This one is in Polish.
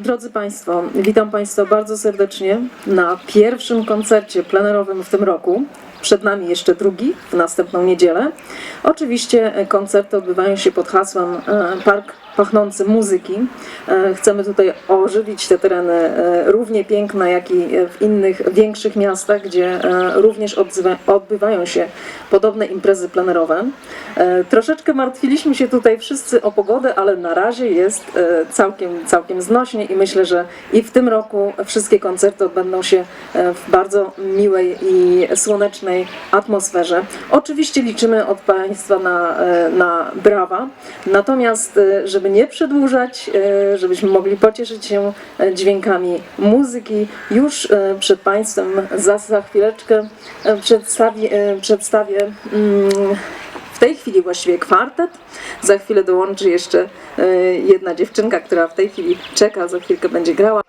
Drodzy Państwo, witam Państwa bardzo serdecznie na pierwszym koncercie plenerowym w tym roku. Przed nami jeszcze drugi, w następną niedzielę. Oczywiście e, koncerty odbywają się pod hasłem e, Park Pachnący Muzyki. E, Chcemy tutaj ożywić te tereny równie piękne, jak i w innych większych miastach, gdzie również odbywają się podobne imprezy plenerowe. Troszeczkę martwiliśmy się tutaj wszyscy o pogodę, ale na razie jest całkiem, całkiem znośnie i myślę, że i w tym roku wszystkie koncerty odbędą się w bardzo miłej i słonecznej atmosferze. Oczywiście liczymy od Państwa na, e, na brawa, natomiast e, żeby nie przedłużać, e, żebyśmy mogli pocieszyć się dźwiękami muzyki, już przed Państwem za, za chwileczkę e, przedstawię, mm, w tej chwili właściwie kwartet. Za chwilę dołączy jeszcze jedna dziewczynka, która w tej chwili czeka, za chwilkę będzie grała.